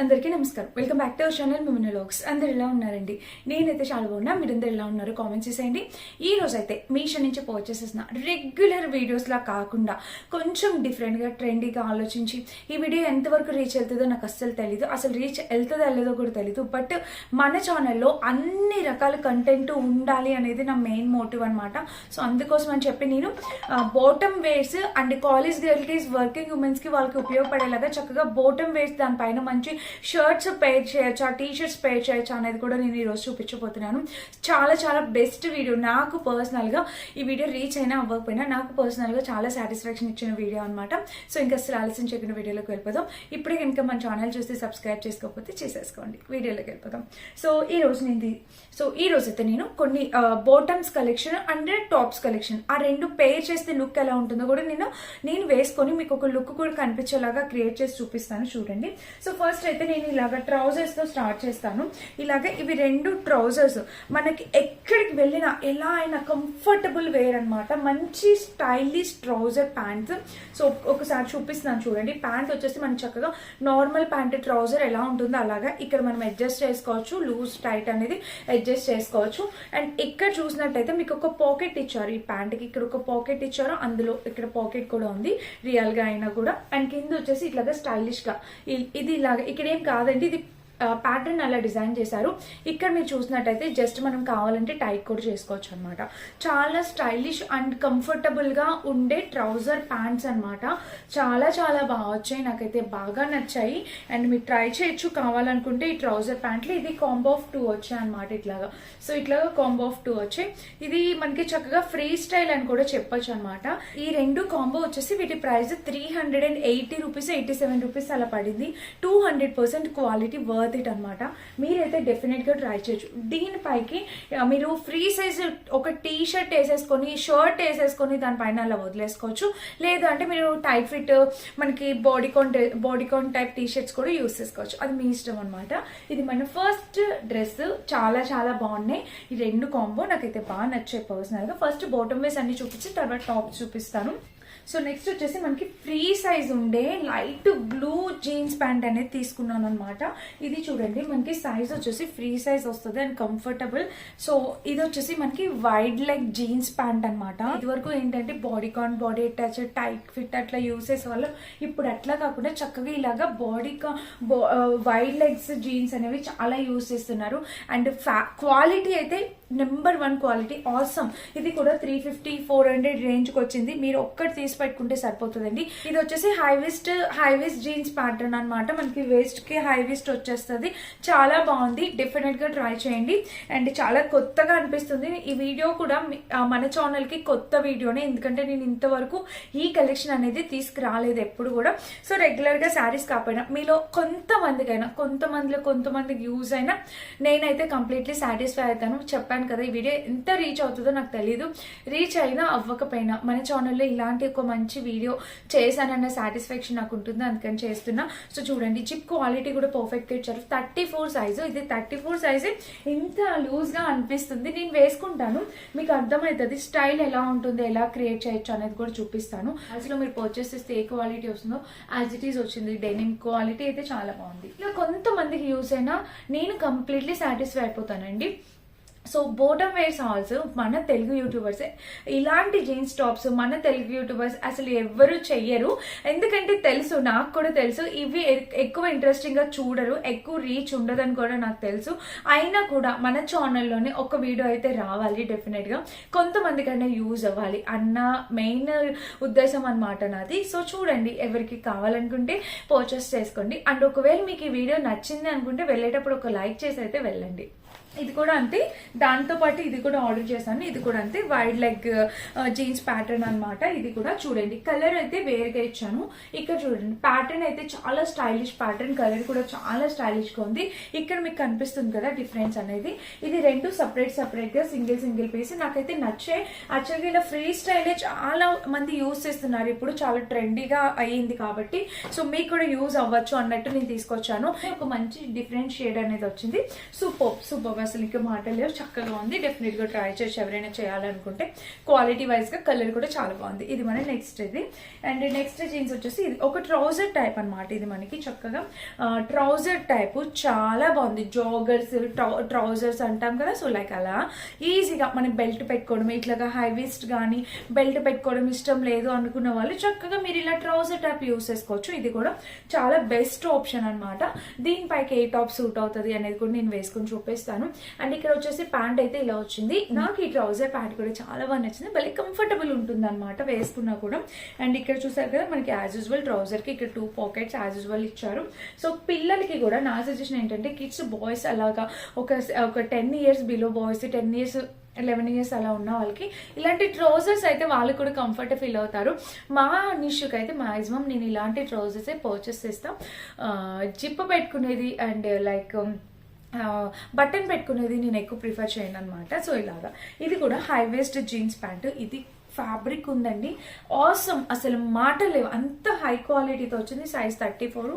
అందరికీ నమస్కారం. Welcome back to our channel మిమ్మల్ని లోక్స్ అందరు ఎలా ఉన్నారండి? నేనైతే చాలా బాగున్నా మీరందరూ ఎలా ఉన్నారు కామెంట్స్ చేసేయండి. ఈ రోజు అయితే మీషో నుంచి పర్చేస్ చేసిన రెగ్యులర్ వీడియోస్ లా కాకుండా కొంచెం డిఫరెంట్గా ట్రెండీగా ఆలోచించి ఈ వీడియో ఎంతవరకు రీచ్ వెళ్తుందో నాకు అస్సలు తెలీదు. అసలు రీచ్ వెళ్తుందో వెళ్ళదో కూడా తెలీదు. బట్ మన ఛానల్లో అన్ని రకాల కంటెంట్ ఉండాలి అనేది నా మెయిన్ మోటివ్ అనమాట సో అందుకోసం అని చెప్పి నేను బోటమ్ వేర్స్ అండ్ కాలేజ్ గర్ల్కి వర్కింగ్ ఉమెన్స్కి వాళ్ళకి ఉపయోగపడేలాగా చక్కగా బోటమ్ వేర్స్ దానిపైన మంచి షర్ట్స్ పేర్ చేయొచ్చా టీ షర్ట్స్ పేర్ చేయొచ్చా అనేది కూడా నేను ఈరోజు చూపించబోతున్నాను. చాలా చాలా బెస్ట్ వీడియో నాకు పర్సనల్గా ఈ వీడియో రీచ్ అయినా అవ్వకపోయినా నాకు పర్సనల్గా చాలా సాటిస్ఫాక్షన్ ఇచ్చిన వీడియో అనమాట సో ఇంకా అసలు ఆలస్యం చెప్పిన వీడియోలోకి వెళ్ళిపోదాం. ఇప్పుడే కనుక మన ఛానల్ చూసి సబ్స్క్రైబ్ చేసుకోకపోతే చేసేసుకోండి. వీడియోలోకి వెళ్ళిపోదాం. సో ఈ రోజు నేను సో ఈ రోజు అయితే నేను కొన్ని bottoms collection and tops collection ఆ రెండు పేర్ చేస్తే లుక్ ఎలా ఉంటుందో కూడా నేను నేను వేసుకొని మీకు ఒక లుక్ కూడా కనిపించేలాగా క్రియేట్ చేసి చూపిస్తాను. చూడండి. సో ఫస్ట్ అయితే అయితే నేను ఇలాగ ట్రౌజర్స్తో స్టార్ట్ చేస్తాను. ఇలాగ ఇవి రెండు ట్రౌజర్స్ మనకి ఎక్కడికి వెళ్ళినా ఎలా అయినా కంఫర్టబుల్ వేర్ అన్నమాట. మంచి స్టైలిష్ ట్రౌజర్ ప్యాంట్స్ సో ఒకసారి చూపిస్తున్నాను చూడండి. ప్యాంట్ వచ్చేసి మనం చక్కగా నార్మల్ ప్యాంట్ ట్రౌజర్ ఎలా ఉంటుందో అలాగా ఇక్కడ మనం అడ్జస్ట్ చేసుకోవచ్చు. లూజ్ టైట్ అనేది అడ్జస్ట్ చేసుకోవచ్చు. అండ్ ఇక్కడ చూసినట్టయితే మీకు ఒక పాకెట్ ఇచ్చారు. ఈ ప్యాంట్కి ఇక్కడ ఒక పాకెట్ ఇచ్చారు. అందులో ఇక్కడ పాకెట్ కూడా ఉంది. రియల్గా అయినా కూడా. అండ్ కింద వచ్చేసి ఇట్లాగా స్టైలిష్గా. ఇది ఇలాగ ఇక్కడ ఏం కాదండి ఇది ప్యాటర్న్ అలా డిజైన్ చేశారు. ఇక్కడ మీరు చూసినట్టయితే జస్ట్ మనం కావాలంటే టైట్ కూడా చేసుకోవచ్చు అనమాట చాలా స్టైలిష్ అండ్ కంఫర్టబుల్గా ఉండే ట్రౌజర్ ప్యాంట్స్ అన్నమాట. చాలా చాలా బాగా వచ్చాయి. నాకైతే బాగా నచ్చాయి. అండ్ మీరు ట్రై చేయొచ్చు. కావాలనుకుంటే ఈ ట్రౌజర్ ప్యాంట్లు ఇది కాంబో ఆఫ్ టూ వచ్చాయి అనమాట ఇట్లాగా. సో ఇట్లాగా కాంబో ఆఫ్ టూ వచ్చాయి. ఇది మనకి చక్కగా ఫ్రీ స్టైల్ అని కూడా చెప్పొచ్చు అనమాట ఈ రెండు కాంబో వచ్చేసి వీటి price three hundred and eighty rupees eighty seven rupees అలా పడింది. Two hundred percent quality worth it అనమాట మీరైతే డెఫినెట్గా ట్రై చేయొచ్చు. దీనిపైకి మీరు ఫ్రీ సైజ్ ఒక టీ షర్ట్ వేసేసుకొని షర్ట్ వేసేసుకొని దానిపైన అలా వదిలేసుకోవచ్చు. లేదు అంటే మీరు టైట్ ఫిట్ మనకి body bodycon body type T shirts కూడా యూస్ చేసుకోవచ్చు. అది మీ ఇష్టం అనమాట ఇది మన ఫస్ట్ డ్రెస్ చాలా చాలా బాగున్నాయి. ఈ రెండు కాంబో నాకైతే బాగా నచ్చాయి పర్సనల్గా. ఫస్ట్ బాటమ్ వేస్ అన్ని చూపించి తర్వాత టాప్ చూపిస్తాను. సో నెక్స్ట్ వచ్చేసి మనకి ఫ్రీ సైజ్ ఉండే లైట్ బ్లూ జీన్స్ ప్యాంట్ అనేది తీసుకున్నాను అనమాట ఇది చూడండి మనకి సైజ్ వచ్చేసి ఫ్రీ సైజ్ వస్తుంది అండ్ కంఫర్టబుల్ సో ఇది వచ్చేసి మనకి వైడ్ లెగ్ జీన్స్ ప్యాంట్ అనమాట ఇదివరకు ఏంటంటే body con body attach tight fit అట్లా యూస్ చేసే వాళ్ళు ఇప్పుడు అట్లా కాకుండా చక్కగా ఇలాగా బాడీ వైడ్ లెగ్స్ జీన్స్ అనేవి చాలా యూస్ చేస్తున్నారు. అండ్ క్వాలిటీ అయితే నెంబర్ వన్ క్వాలిటీ ఆసమ్ ఇది కూడా త్రీ ఫిఫ్టీ ఫోర్ హండ్రెడ్ రేంజ్కి వచ్చింది మీరు ఒక్కటి తీసి పెట్టుకుంటే సరిపోతుందండి. ఇది వచ్చేసి హైవెస్ట్ హైవెస్ట్ జీన్స్ ప్యాటర్న్ అనమాట మనకి వేస్ట్కి హైవెస్ట్ వచ్చేస్తుంది. చాలా బాగుంది. డెఫినెట్గా ట్రై చేయండి. అండ్ చాలా కొత్తగా అనిపిస్తుంది. ఈ వీడియో కూడా మన ఛానల్కి కొత్త వీడియోనే. ఎందుకంటే నేను ఇంతవరకు ఈ కలెక్షన్ అనేది తీసుకురాలేదు ఎప్పుడు కూడా. సో రెగ్యులర్గా శారీస్ కాకపోయినా మీలో కొంతమందికైనా కొంతమందిలో కొంతమందికి యూజ్ అయినా నేనైతే కంప్లీట్లీ సాటిస్ఫై అవుతాను. చెప్పాను కదా ఈ వీడియో ఎంత రీచ్ అవుతుందో నాకు తెలియదు రీచ్ అయినా అవ్వకపోయినా మన ఛానల్లో ఇలాంటి ఒక మంచి వీడియో చేశానన్న సాటిస్ఫాక్షన్ నాకు ఉంటుంది అందుకని చేస్తున్నా. సో చూడండి చిప్ క్వాలిటీ కూడా పర్ఫెక్ట్ ఇచ్చారు. థర్టీ ఫోర్ సైజు ఇది థర్టీ ఫోర్ సైజే ఇంత లూజ్గా అనిపిస్తుంది. నేను వేసుకుంటాను. మీకు అర్థమవుతుంది స్టైల్ ఎలా ఉంటుంది ఎలా క్రియేట్ చేయొచ్చు అనేది కూడా చూపిస్తాను. అసలు మీరు పర్చేస్ చేస్తే ఏ క్వాలిటీ వస్తుందో యాజ్ ఇట్ ఈస్ వచ్చింది. డెనిమ్ క్వాలిటీ అయితే చాలా బాగుంది. ఇలా కొంతమందికి యూస్ అయినా నేను కంప్లీట్లీ సాటిస్ఫై అయిపోతానండి. సో బోటమ్ వేర్స్ ఆల్స్ మన తెలుగు యూట్యూబర్స్ ఇలాంటి జీన్స్ టాప్స్ మన తెలుగు యూట్యూబర్స్ అసలు ఎవ్వరు చెయ్యరు. ఎందుకంటే తెలుసు నాకు కూడా తెలుసు. ఇవి ఎ- ఎక్కువ ఇంట్రెస్టింగ్గా చూడరు ఎక్కువ రీచ్ ఉండదని కూడా నాకు తెలుసు. అయినా కూడా మన ఛానల్లోనే ఒక వీడియో అయితే రావాలి డెఫినెట్గా. కొంతమందికైనా యూజ్ అవ్వాలి అన్న మెయిన్ ఉద్దేశం అన్నమాట నాది. సో చూడండి ఎవరికి కావాలనుకుంటే పర్చేస్ చేసుకోండి. అండ్ ఒకవేళ మీకు ఈ వీడియో నచ్చింది అనుకుంటే వెళ్ళేటప్పుడు ఒక లైక్ చేసి అయితే వెళ్ళండి. ఇది కూడా అంతే. దాంతో పాటు ఇది కూడా ఆర్డర్ చేశాను. ఇది కూడా అంతే. వైడ్ లెగ్ జీన్స్ ప్యాటర్న్ అన్నమాట. ఇది కూడా చూడండి. కలర్ అయితే వేరుగా ఇచ్చాను. ఇక్కడ చూడండి. ప్యాటర్న్ అయితే చాలా స్టైలిష్ ప్యాటర్న్ కలర్ కూడా చాలా స్టైలిష్గా ఉంది. ఇక్కడ మీకు కనిపిస్తుంది కదా డిఫరెన్స్ అనేది. ఇది రెండు సపరేట్ సపరేట్గా సింగిల్ సింగిల్ పీస్ నాకైతే నచ్చే యాక్చువల్గా ఇలా ఫ్రీ స్టైలే చాలా మంది యూస్ చేస్తున్నారు. ఇప్పుడు చాలా ట్రెండీగా అయ్యింది కాబట్టి. సో మీకు కూడా యూజ్ అవ్వచ్చు అన్నట్టు నేను తీసుకొచ్చాను. ఒక మంచి డిఫరెంట్ షేడ్ అనేది వచ్చింది. సూపర్ సూపర్ అసలు ఇంకా మాటలు చక్కగా ఉంది. డెఫినెట్గా ట్రై చేసి ఎవరైనా చేయాలనుకుంటే క్వాలిటీ వైజ్గా కలర్ కూడా చాలా బాగుంది. ఇది మన నెక్స్ట్ ఇది. అండ్ నెక్స్ట్ జీన్స్ వచ్చేసి ఇది ఒక ట్రౌజర్ టైప్ అనమాట ఇది మనకి. చక్కగా ట్రౌజర్ టైప్ చాలా బాగుంది. జాగర్స్ ట్రౌజర్స్ అంటాం కదా. సో లైక్ అలా ఈజీగా మనం బెల్ట్ పెట్టుకోవడం ఇట్లాగా హై వేస్ట్ కానీ బెల్ట్ పెట్టుకోవడం ఇష్టం లేదు అనుకున్న వాళ్ళు చక్కగా మీరు ఇలా ట్రౌజర్ టైప్ యూస్ చేసుకోవచ్చు. ఇది కూడా చాలా బెస్ట్ ఆప్షన్ అనమాట దీనిపైకి ఏ టాప్ సూట్ అవుతుంది అనేది కూడా నేను వేసుకొని చూపిస్తాను. అండ్ ఇక్కడ వచ్చేసి ప్యాంట్ అయితే ఇలా వచ్చింది. నాకు ఈ ట్రౌజర్ ప్యాంట్ కూడా చాలా బాగా నచ్చింది. భలే కంఫర్టబుల్ ఉంటుంది అనమాట వేసుకున్నా కూడా. అండ్ ఇక్కడ చూసారు కదా మనకి యాజ్ యూజువల్ ట్రౌజర్కి ఇక్కడ టూ పాకెట్స్ యాజ్ యూజువల్ ఇచ్చారు. సో పిల్లలకి కూడా నా సజెషన్ ఏంటంటే కిడ్స్ బాయ్స్ అలాగా ఒక ఒక ten years below boys ten years eleven years అలా ఉన్న వాళ్ళకి ఇలాంటి ట్రౌజర్స్ అయితే వాళ్ళు కూడా కంఫర్ట్ ఫీల్ అవుతారు. మా నిష్యూకి అయితే మాక్సిమం నేను ఇలాంటి ట్రౌజర్సే పర్చేస్ చేస్తాం. జిప్ పెట్టుకునేది అండ్ లైక్ um, బటన్ పెట్టుకునేది నేను ఎక్కువ ప్రిఫర్ చేయను అనమాట సో ఇలాగా. ఇది కూడా హై వేస్ట్ జీన్స్ ప్యాంట్ ఇది ఫ్యాబ్రిక్ ఉందండి. ఆసమ్ అసలు మాట లేవు. అంత హై క్వాలిటీతో వచ్చింది సైజ్ థర్టీ ఫోర్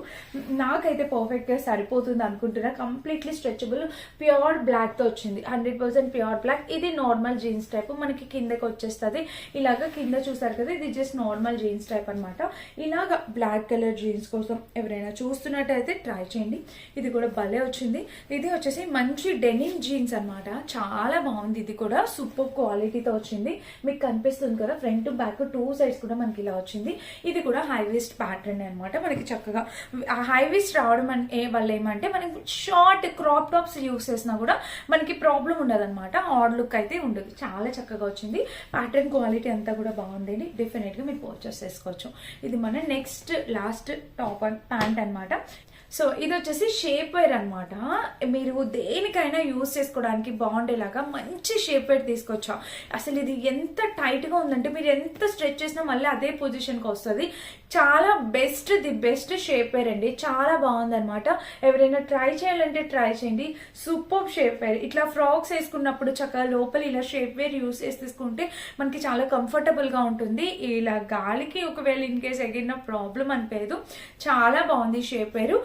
నాకైతే పర్ఫెక్ట్గా సరిపోతుంది అనుకుంటున్నా. కంప్లీట్లీ స్ట్రెచబుల్ ప్యూర్ బ్లాక్తో వచ్చింది. హండ్రెడ్ పర్సెంట్ ప్యూర్ బ్లాక్ ఇది నార్మల్ జీన్స్ టైప్ మనకి కిందకి వచ్చేస్తుంది. ఇలాగ కింద చూసారు కదా ఇది జస్ట్ నార్మల్ జీన్స్ టైప్ అనమాట ఇలాగ బ్లాక్ కలర్ జీన్స్ కోసం ఎవరైనా చూస్తున్నట్టయితే ట్రై చేయండి. ఇది కూడా భలే వచ్చింది. ఇది వచ్చేసి మంచి డెనిమ్ జీన్స్ అన్నమాట. చాలా బాగుంది. ఇది కూడా సూపర్ క్వాలిటీతో వచ్చింది. మీకు కనిపిస్తుంది కదా ఫ్రంట్ బ్యాక్ టూ సైడ్స్ కూడా మనకి ఇలా వచ్చింది. ఇది కూడా హై వేస్ట్ ప్యాటర్న్ అనమాట మనకి చక్కగా. హై వేస్ట్ రావడం ఏ వల్ల ఏమంటే మనకి షార్ట్ క్రాప్ టాప్స్ యూస్ చేసినా కూడా మనకి ప్రాబ్లం ఉండదు అనమాట ఆడ్ లుక్ అయితే ఉండదు. చాలా చక్కగా వచ్చింది. ప్యాటర్న్ క్వాలిటీ అంతా కూడా బాగుంది డెఫినెట్గా మీరు పర్చేస్ చేసుకోవచ్చు. ఇది మన నెక్స్ట్ లాస్ట్ టాప్ ప్యాంట్ అన్నమాట. సో ఇది వచ్చేసి షేప్ వేర్ అనమాట మీరు దేనికైనా యూస్ చేసుకోవడానికి బాగుండేలాగా మంచి షేప్ వేర్ తీసుకొచ్చా. అసలు ఇది ఎంత టైట్గా ఉందంటే మీరు ఎంత స్ట్రెచ్ చేసినా మళ్ళీ అదే పొజిషన్కి వస్తుంది. చాలా best the best shape wear అండి. చాలా బాగుందనమాట ఎవరైనా ట్రై చేయాలంటే ట్రై చేయండి. సూపర్ షేప్ వేర్ ఇట్లా ఫ్రాక్స్ వేసుకున్నప్పుడు చక్కగా లోపల ఇలా షేప్ వేర్ యూస్ చేసి తీసుకుంటే మనకి చాలా కంఫర్టబుల్గా ఉంటుంది. ఇలా గాలికి ఒకవేళ ఇన్ కేస్ ఎగిరిన ప్రాబ్లం అనిపించదు చాలా బాగుంది షేప్ వేరు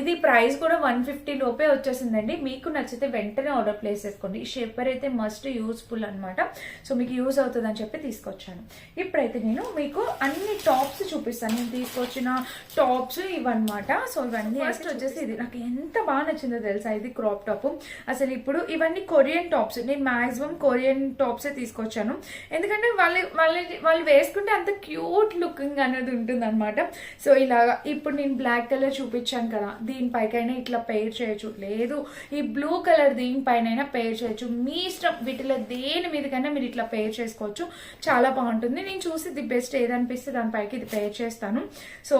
ఇది ప్రైస్ కూడా వన్ ఫిఫ్టీ లోపే వచ్చేసిందండి. మీకు నచ్చితే వెంటనే ఆర్డర్ ప్లేస్ చేసుకోండి. ఈ షేప్ వేర్ అయితే మస్ట్ యూస్ఫుల్ అనమాట సో మీకు యూజ్ అవుతుంది అని చెప్పి తీసుకొచ్చాను. ఇప్పుడైతే నేను మీకు అన్ని టాప్స్ చూపిస్తాను. నేను తీసుకొచ్చిన టాప్స్ ఇవన్నమాట. సో ఇవన్నీ ఫస్ట్ వచ్చేసి ఇది నాకు ఎంత బాగా నచ్చిందో తెలుసా ఇది క్రాప్ టాప్ అసలు ఇప్పుడు ఇవన్నీ కొరియన్ టాప్స్ నేను మాక్సిమం కొరియన్ టాప్సే తీసుకొచ్చాను. ఎందుకంటే వాళ్ళు వాళ్ళు వాళ్ళు వేసుకుంటే అంత క్యూట్ లుకింగ్ అనేది ఉంటుంది అనమాట సో ఇలాగా ఇప్పుడు నేను బ్లాక్ కలర్ చూపించాను కదా దీనిపైకైనా ఇట్లా పేర్ చేయొచ్చు. లేదు ఈ బ్లూ కలర్ దీనిపైన పేర్ చేయొచ్చు. మీ ఇష్టం వీటిలో దేని మీదకైనా మీరు ఇట్లా పేర్ చేసుకోవచ్చు. చాలా బాగుంటుంది. నేను చూసి ది బెస్ట్ ఏదనిపిస్తే దానిపైకి ఇది పేర్ చేస్తాను. సో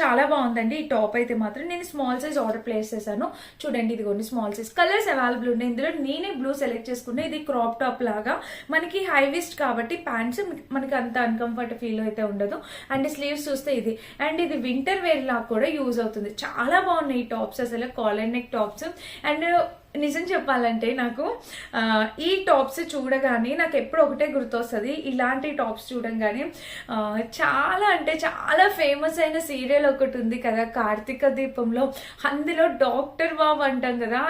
చాలా బాగుందండి. ఈ టాప్ అయితే మాత్రం నేను స్మాల్ సైజ్ ఆర్డర్ ప్లేస్ చేశాను. చూడండి ఇదిగోండి స్మాల్ సైజ్. కలర్స్ అవైలబుల్ ఉన్నాయి. ఇందులో నేనే బ్లూ సెలెక్ట్ చేసుకున్నా. ఇది క్రాప్ టాప్ లాగా. మనకి హైవెస్ట్ కాబట్టి ప్యాంట్స్ మనకి అంత అన్కంఫర్ట్ ఫీల్ అయితే ఉండదు. అండ్ స్లీవ్స్ చూస్తే ఇది. అండ్ ఇది వింటర్ వేర్ లాగా కూడా యూజ్ అవుతుంది. చాలా బాగున్నాయి ఈ టాప్స్ అసలు. Collar neck tops. అండ్ నిజం చెప్పాలంటే నాకు ఈ టాప్స్ చూడగానే నాకు ఎప్పుడు ఒకటే గుర్తొస్తుంది. ఇలాంటి టాప్స్ చూడగానే చాలా అంటే చాలా ఫేమస్ అయిన సీరియల్ ఒకటి ఉంది కదా కార్తీక దీపంలో. అందులో డాక్టర్ బాబు అంటాం కదా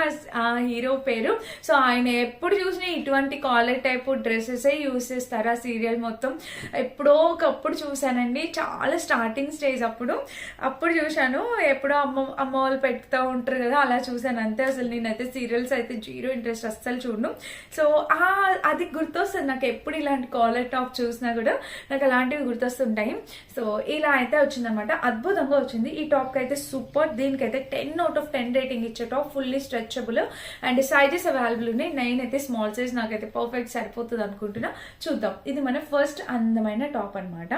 ఆ హీరో పేరు. సో ఆయన ఎప్పుడు చూసినా ఇటువంటి కాలర్ టైప్ డ్రెస్సెస్ యూస్ చేస్తారు ఆ సీరియల్ మొత్తం. ఎప్పుడో ఒకప్పుడు చూశానండి. చాలా స్టార్టింగ్ స్టేజ్ అప్పుడు. అప్పుడు చూశాను. ఎప్పుడో అమ్మ అమ్మ వాళ్ళు పెడుతూ ఉంటారు కదా అలా చూశాను. అంతే అసలు నేనైతే సీరియల్స్ అయితే జీరో ఇంట్రెస్ట్ అస్సలు చూడను. సో ఆ అది గుర్తొస్తుంది. నాకు ఎప్పుడు ఇలాంటి కాలర్ టాప్ చూసినా కూడా నాకు అలాంటివి గుర్తొస్తుంటాయి. సో ఇలా అయితే వచ్చిందనమాట అద్భుతంగా వచ్చింది. ఈ టాప్కి అయితే సూపర్. దీనికైతే ten out of ten rating ఇచ్చే top. Fully stretchable and sizes available ఉన్నాయి. నైన్ అయితే స్మాల్ సైజ్ నాకైతే పర్ఫెక్ట్ సరిపోతుంది అనుకుంటున్నా. చూద్దాం. ఇది మన ఫస్ట్ అందమైన టాప్ అన్నమాట.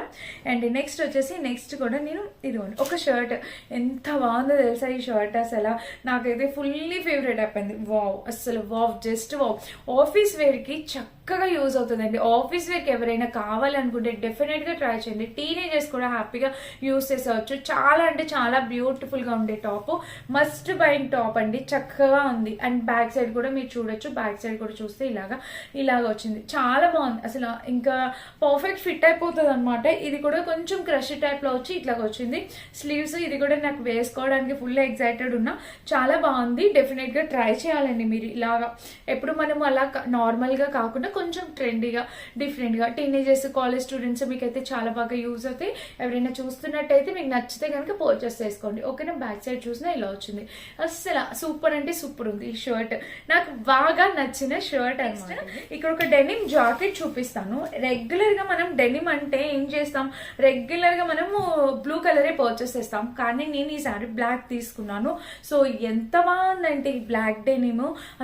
అండ్ నెక్స్ట్ వచ్చేసి నెక్స్ట్ కూడా నేను ఇది ఒక షర్ట్. ఎంత బాగుందో తెలుసా ఈ షర్ట్ అసలు. నాకైతే ఫుల్లీ ఫేవరెట్ అయిపోయింది. వావ్ అసలు వావ్ జస్ట్ వావ్. ఆఫీస్ వేర్కి చక్కగా యూజ్ అవుతుందండి. ఆఫీస్ వేర్కి ఎవరైనా కావాలనుకుంటే డెఫినెట్గా ట్రై చేయండి. టీనేజర్స్ కూడా హ్యాపీగా యూజ్ చేసేవచ్చు. చాలా అంటే చాలా బ్యూటిఫుల్గా ఉండే టాప్ మస్ట్ బైన్ టాప్ అండి. చక్కగా ఉంది. అండ్ బ్యాక్ సైడ్ కూడా మీరు చూడొచ్చు. బ్యాక్ సైడ్ కూడా చూస్తే ఇలాగా ఇలాగ వచ్చింది. చాలా బాగుంది. అసలు ఇంకా పర్ఫెక్ట్ ఫిట్ అయిపోతుంది అనమాట ఇది కూడా కొంచెం క్రష్ టైప్లో వచ్చి ఇట్లాగ వచ్చింది. స్లీవ్స్ ఇది కూడా నాకు వేసుకోవడానికి ఫుల్ ఎగ్జైటెడ్ ఉన్నా. చాలా బాగుంది. డెఫినెట్గా ట్రై చేయాలండి మీరు ఇలాగా. ఎప్పుడు మనం అలా నార్మల్గా కాకుండా కొంచెం ట్రెండీగా డిఫరెంట్గా టీనేజర్స్ కాలేజ్ స్టూడెంట్స్ మీకైతే చాలా బాగా యూజ్ అవుతాయి. ఎవరైనా చూస్తున్నట్టయితే మీకు నచ్చితే కనుక పర్చేస్ చేసుకోండి. ఓకేనా? బ్యాక్ సైడ్ చూసినా ఇలా వచ్చింది. అస్సలు సూపర్ అంటే సూపర్ ఉంది ఈ షర్ట్. నాకు బాగా నచ్చిన షర్ట్ అనమాట ఇక్కడ ఒక డెనిమ్ జాకెట్ చూపిస్తాను. రెగ్యులర్గా మనం డెనిమ్ అంటే ఏం చేస్తాం? రెగ్యులర్గా మనము బ్లూ కలరే పర్చేస్ చేస్తాం. కానీ నేను ఈసారి బ్లాక్ తీసుకున్నాను. సో ఎంత బాగుందంటే ఈ బ్లాక్ డెనిమ్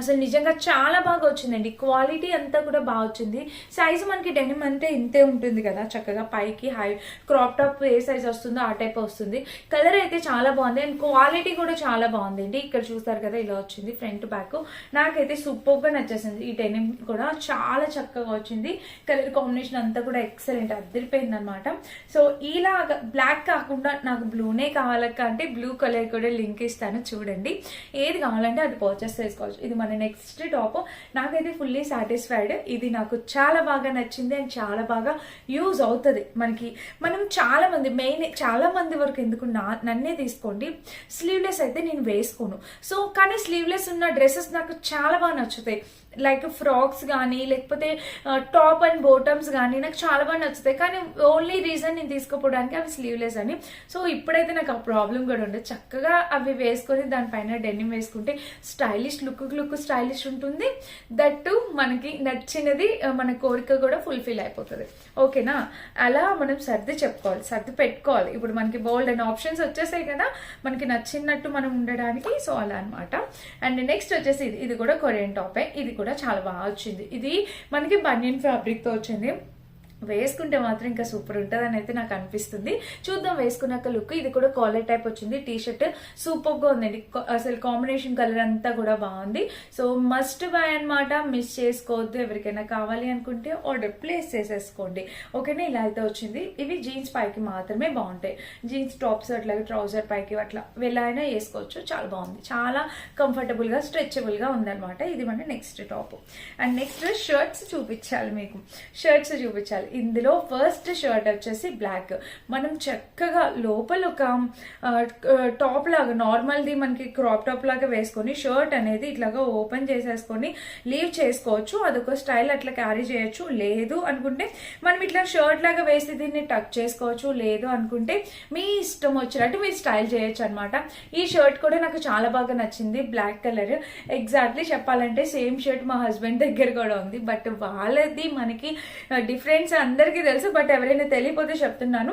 అసలు నిజంగా చాలా బాగా వచ్చిందండి. క్వాలిటీ అంతా కూడా బాగా వచ్చింది. సైజు మనకి డెనిమ్ అంటే ఇంతే ఉంటుంది కదా చక్కగా పైకి హై క్రాప్ టాప్ ఏ సైజ్ వస్తుందో ఆ టైప్ వస్తుంది. కలర్ అయితే చాలా బాగుంది. అండ్ క్వాలిటీ కూడా చాలా బాగుందండి ఇక్కడ చూస్తారు కదా ఇలా వచ్చింది ఫ్రంట్ బ్యాక్ నాకైతే సూపర్గా నచ్చేసింది ఈ డెనిమ్ కూడా. చాలా చక్కగా వచ్చింది. కలర్ కాంబినేషన్ అంతా కూడా ఎక్సలెంట్ అదిరిపోయింది అనమాట సో ఇలా బ్లాక్ కాకుండా నాకు బ్లూనే కావాలక్క అంటే బ్లూ కలర్ కూడా లింక్ ఇస్తాను చూడండి. ఏది కావాలంటే అది పర్చేస్ చేసుకోవచ్చు. ఇది మన నెక్స్ట్ టాప్ నాకైతే ఫుల్లీ సాటిస్ఫైడ్ ఇది నాకు చాలా బాగా నచ్చింది అండ్ చాలా బాగా యూజ్ అవుతుంది. మనకి మనం చాలా మంది మెయిన్ చాలా మంది వరకు ఎందుకు నా నన్నే తీసుకోండి. స్లీవ్లెస్ అయితే నేను వేసుకోను. సో కానీ స్లీవ్లెస్ ఉన్న డ్రెస్సెస్ నాకు చాలా బాగా నచ్చుతాయి. లైక్ ఫ్రాక్స్ కానీ లేకపోతే టాప్ అండ్ బోటమ్స్ కానీ నాకు చాలా బాగా నచ్చుతాయి. కానీ ఓన్లీ రీజన్ నేను తీసుకోపోవడానికి అవి స్లీవ్లెస్ అని. సో ఇప్పుడైతే నాకు ఆ ప్రాబ్లం కూడా ఉండదు. చక్కగా అవి వేసుకొని దానిపైన డెనిమ్ వేసుకుంటే స్టైలిష్ లుక్ లుక్ స్టైలిష్ ఉంటుంది. దట్టు మనకి నచ్చినది మన కోరిక కూడా ఫుల్ఫిల్ అయిపోతుంది. ఓకేనా అలా మనం సర్ది చెప్పుకోవాలి. సర్ది పెట్టుకోవాలి. ఇప్పుడు మనకి బోల్డ్ అండ్ ఆప్షన్స్ వచ్చేసాయి కదా. మనకి నచ్చినట్టు మనం ఉండడానికి సో అలా అనమాట అండ్ నెక్స్ట్ వచ్చేసి ఇది. ఇది కూడా కొరియన్ టాపే ఇది కూడా చాలా బాగా వచ్చింది. ఇది మనకి బనియన్ ఫ్యాబ్రిక్తో వచ్చింది. వేసుకుంటే మాత్రం ఇంకా సూపర్ ఉంటుంది అని అయితే నాకు అనిపిస్తుంది. చూద్దాం వేసుకున్నాక లుక్. ఇది కూడా కాలర్ టైప్ వచ్చింది. టీ షర్ట్ సూపర్గా ఉందండి అసలు కాంబినేషన్ కలర్ అంతా కూడా బాగుంది. సో మస్ట్ బై అన్నమాట. మిస్ చేసుకోవద్దు. ఎవరికైనా కావాలి అనుకుంటే ఆర్డర్ ప్లేస్ చేసేసుకోండి. ఓకేనా? ఇలా అయితే వచ్చింది. ఇవి జీన్స్ పైకి మాత్రమే బాగుంటాయి. జీన్స్ టాప్స్ అట్లాగే ట్రౌజర్ పైకి అట్లా. ఎలా అయినా వేసుకోవచ్చు. చాలా బాగుంది. చాలా కంఫర్టబుల్గా స్ట్రెచబుల్గా ఉందన్నమాట. ఇది మన next top and next shirts చూపించాలి మీకు. షర్ట్స్ చూపించాలి. ఇందులో ఫస్ట్ షర్ట్ వచ్చేసి బ్లాక్ మనం చక్కగా లోపల ఒక టాప్ లాగా నార్మల్ది మనకి క్రాప్ టాప్ లాగా వేసుకొని షర్ట్ అనేది ఇట్లాగా ఓపెన్ చేసేసుకొని లీవ్ చేసుకోవచ్చు. అదొక స్టైల్ అట్లా క్యారీ చేయొచ్చు. లేదు అనుకుంటే మనం ఇట్లా షర్ట్ లాగా వేసి దీన్ని టక్ చేసుకోవచ్చు. లేదు అనుకుంటే మీ ఇష్టం వచ్చినట్టు మీరు స్టైల్ చేయొచ్చు అనమాట ఈ షర్ట్ కూడా నాకు చాలా బాగా నచ్చింది. బ్లాక్ కలర్ ఎగ్జాక్ట్లీ చెప్పాలంటే సేమ్ షర్ట్ మా హస్బెండ్ దగ్గర కూడా ఉంది. బట్ వాళ్ళది మనకి డిఫరెన్స్ అందరికీ తెలుసు బట్ ఎవరైనా తెలియపోతే చెప్తున్నాను.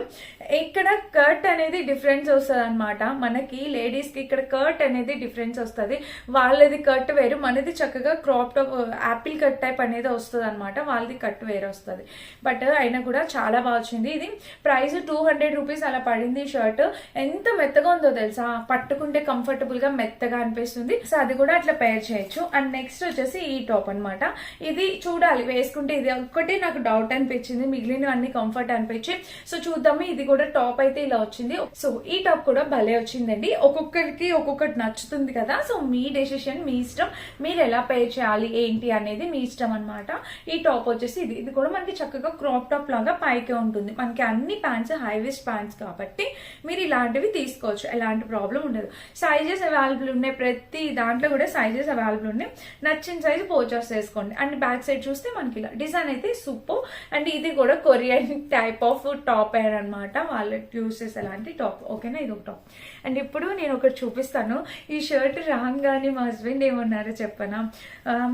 ఇక్కడ కర్ట్ అనేది డిఫరెన్స్ వస్తుంది అనమాట మనకి లేడీస్కి ఇక్కడ కర్ట్ అనేది డిఫరెన్స్ వస్తుంది. వాళ్ళది కట్ వేరు మనది చక్కగా crop top apple cut type అనేది వస్తుంది అనమాట వాళ్ళది కట్ వేరు వస్తుంది. బట్ అయినా కూడా చాలా బాగా వచ్చింది. ఇది ప్రైస్ టూ హండ్రెడ్ రూపీస్ అలా పడింది షర్ట్. ఎంత మెత్తగా ఉందో తెలుసా? పట్టుకుంటే కంఫర్టబుల్గా మెత్తగా అనిపిస్తుంది. సో అది కూడా అట్లా పేర్ చేయొచ్చు. అండ్ నెక్స్ట్ వచ్చేసి ఈ టాప్ అన్నమాట. ఇది చూడాలి వేసుకుంటే ఇది ఒక్కటే నాకు డౌట్ అనిపించింది. వచ్చింది అన్ని కంఫర్ట్ అనిపించి. సో చూద్దాము ఇది కూడా టాప్ అయితే ఇలా వచ్చింది. సో ఈ టాప్ కూడా భలే వచ్చిందండి. ఒక్కొక్కరికి ఒక్కొక్కటి నచ్చుతుంది కదా. సో మీ డెసిషన్ మీ ఇష్టం. మీరు ఎలా పే చేయాలి ఏంటి అనేది మీ ఇష్టం అనమాట ఈ టాప్ వచ్చేసి ఇది. ఇది కూడా మనకి చక్కగా క్రాప్ టాప్ లాగా పైకే ఉంటుంది. మనకి అన్ని ప్యాంట్స్ హైవెస్ట్ ప్యాంట్స్ కాబట్టి మీరు ఇలాంటివి తీసుకోవచ్చు. ఎలాంటి ప్రాబ్లం ఉండదు. సైజెస్ అవైలబుల్ ఉన్నాయి. ప్రతి దాంట్లో కూడా సైజెస్ అవైలబుల్ ఉన్నాయి. నచ్చిన సైజ్ పోచర్స్ చేసుకోండి. అండ్ బ్యాక్ సైడ్ చూస్తే మనకి ఇలా డిజైన్ అయితే సూపర్ అండ్ ఇది కూడా కొరియన్ టైప్ ఆఫ్ టాప్ అనమాట వాళ్ళు యూస్ చేసే అలాంటి టాప్. ఓకేనా? ఇది ఒక టాప్. అండ్ ఇప్పుడు నేను ఒకటి చూపిస్తాను. ఈ షర్ట్ రాగానే మా హస్బెండ్ ఏమన్నారో చెప్పనా?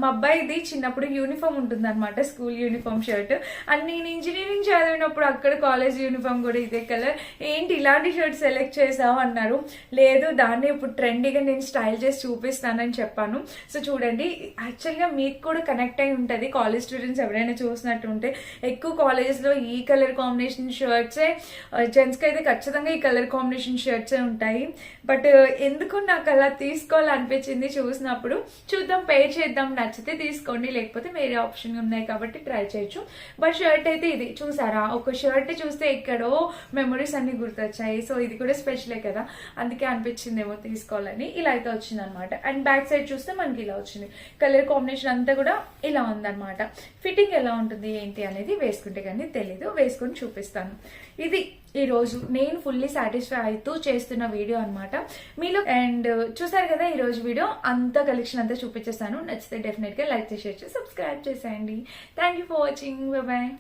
మా అబ్బాయిది చిన్నప్పుడు యూనిఫామ్ ఉంటుంది అనమాట స్కూల్ యూనిఫామ్ షర్ట్ అండ్ నేను ఇంజనీరింగ్ చదివినప్పుడు అక్కడ కాలేజ్ యూనిఫామ్ కూడా ఇదే కలర్ ఏంటి ఇలాంటి షర్ట్ సెలెక్ట్ చేసావు అన్నారు. లేదు దాన్ని ఇప్పుడు ట్రెండీగా నేను స్టైల్ చేసి చూపిస్తానని చెప్పాను. సో చూడండి యాక్చువల్గా మీకు కూడా కనెక్ట్ అయి ఉంటుంది. కాలేజ్ స్టూడెంట్స్ ఎవరైనా చూసినట్టు ఉంటే ఎక్కువ కాలేజెస్లో ఈ కలర్ కాంబినేషన్ షర్ట్సే జెంట్స్కి అయితే ఖచ్చితంగా ఈ కలర్ కాంబినేషన్ షర్ట్సే ఉంటాయి. బట్ ఎందుకు నాకు అలా తీసుకోవాలనిపించింది చూసినప్పుడు. చూద్దాం పే చేద్దాం నచ్చితే తీసుకోండి లేకపోతే వేరే ఆప్షన్ ఉన్నాయి కాబట్టి ట్రై చేయొచ్చు. బట్ షర్ట్ అయితే ఇది చూసారా? ఒక షర్ట్ చూస్తే ఎక్కడో మెమరీస్ అన్ని గుర్తొచ్చాయి. సో ఇది కూడా స్పెషలే కదా? అందుకే అనిపించిందేమో తీసుకోవాలని ఇలా అయితే వచ్చింది అనమాట అండ్ బ్యాక్ సైడ్ చూస్తే మనకి ఇలా వచ్చింది. కలర్ కాంబినేషన్ అంతా కూడా ఇలా ఉందన్నమాట ఫిట్టింగ్ ఎలా ఉంటుంది ఏంటి అనేది వేసుకుంటే కానీ తెలీదు. వేసుకొని చూపిస్తాను. ఇది ఈ రోజు నేను ఫుల్లీ సాటిస్ఫై అవుతూ చేస్తున్న వీడియో అనమాట మీలో అండ్ చూసారు కదా ఈ రోజు వీడియో అంతా కలెక్షన్ అంతా చూపించేస్తాను నచ్చితే డెఫినెట్గా లైక్ చేసి సబ్స్క్రైబ్ చేసేయండి. Thank you for watching bye